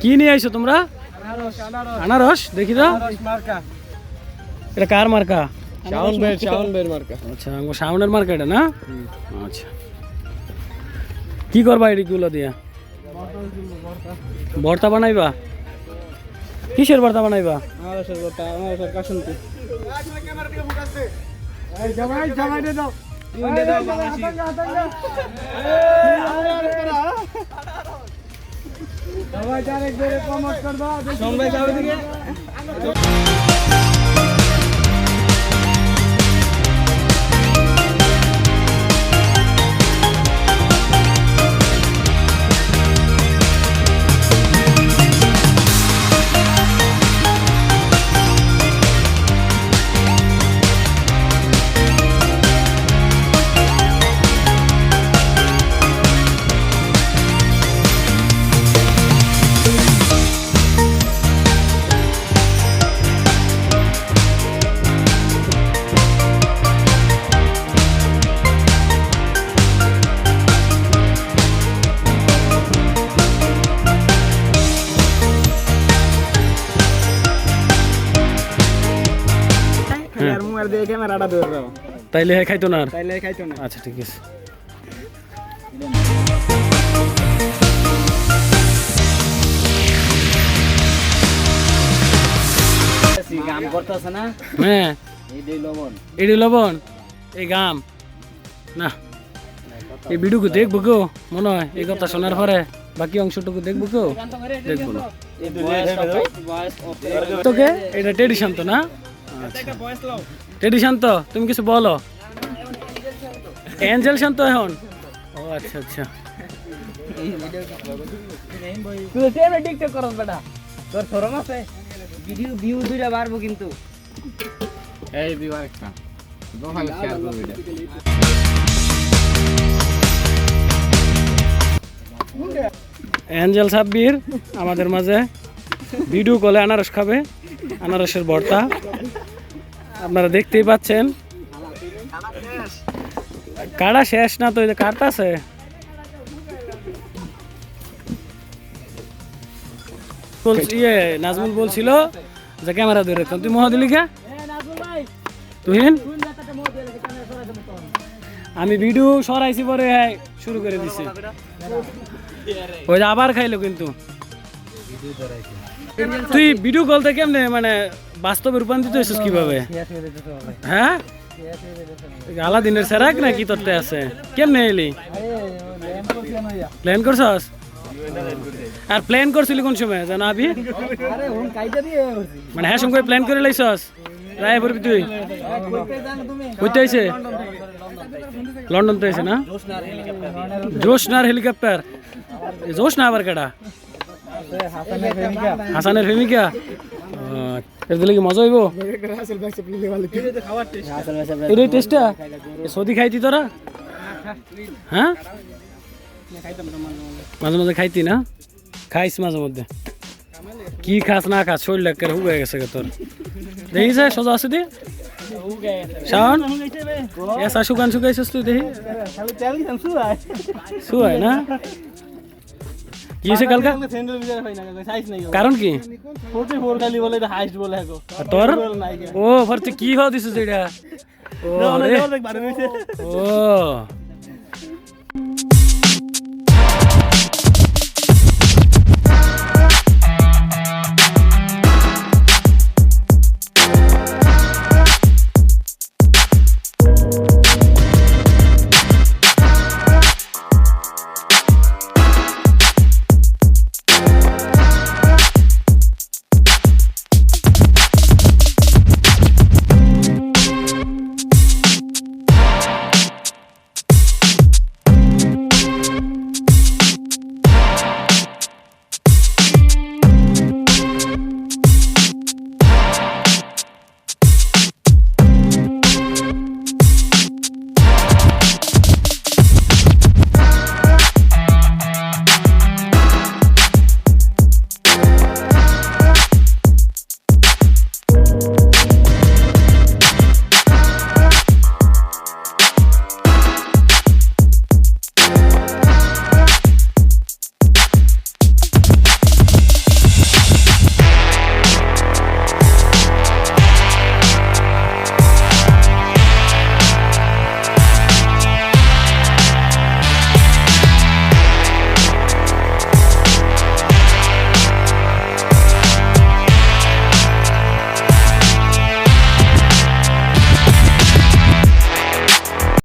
কি নিয়ে আইছো তোমরা আনারস দেখি তো এটা কার মার্কা শাওন ভাই শাওন ভাইয়ের মার্কা আচ্ছা সামনের মার্কা এটা না আচ্ছা কি করবা এদিকগুলো দিয়া ভর্তা বানাইবা কিসের ভর্তা বানাইবা আনারসের গোটা আনারসের কাসন্তি শাওন সবাই যাবে। দিকে আর মুয়ার দিয়ে ক্যামেরাটা ধরে দাও তাইলে হ্যাঁ খাইতো না তাইলে খাইতো না। আচ্ছা ঠিক আছে। গাম করতেছে না? হ্যাঁ। এই দেই লবণ। এডি লবণ? এই গাম। না। এই ভিডিওকে দেখব কেউ? মনে হয় এই কথা শোনার পরে বাকি অংশটুকু দেখব কেউ? দেখব না। তোকে? এটা ট্রেডিশন তো না? টেডি শান্ত তুমি কিছু বলো? এঞ্জেল শান্ত এখন? ও আচ্ছা আচ্ছা। কিন্তু। এই দিবা একটা। শেয়ার করবি অ্যাঞ্জেল সাব্বির আমাদের মাঝে। ভিডিও কলে আনারস খাবে আনারসের ভর্তা। আপনারা দেখতেই পাচ্ছেন। কাটা শেষ না তো কাটতাছে ইয়ে নাজমুল বলছিল যে ক্যামেরা ধরে রাখতাম। তুই মহাদিলিকা তুহিন? আমি ভিডিও সরাইছি পরে হ্যাঁ শুরু করে দিছি। ওই যে আবার খাইলো কিন্তু। তুই ভিডিও কলতে কেমনে মানে বাস্তবে রূপান্তরিত হয়েছিস কিভাবে হ্যাঁ আলাদিনের সেরাক না কি তোরতে আছে কেমনে এলি প্ল্যান করছস আর প্ল্যান করছিলি কোন সময় জানো আবি আরে হুন কাইটা দিয়ে করছি মানে হ্যাঁ সঙ্গে প্ল্যান করে লাইছস রায় পড়বি তুই কইতে জানো তুমি কইতে আইছে লন্ডন তো আইছে না জোশনার হেলিকপ্টার জোশ না আবার কেডা হাসানের প্রেমিকা হাসানের প্রেমিকা এর দিলে কি মজা হইব? এর এই টেস্টটা সৌদি খাইতি তোরা? হ্যাঁ? মাঝে মাঝে খাইতি না? খাইস মাঝে মধ্যে। কি খাস না খাস শরীর লেখার হুগে গেছে গে তোর। দেখিস সোজা আছে দি। শাওন এসা শুকান শুকাইছিস তুই দেখি। শুয়াই না? কি হয়েছে কালকা? কারণ কি? 44 খালি বলে এটা হাইস্ট বলে তোর? ও ফর কি হওয়া দিছিস এটা ও ও।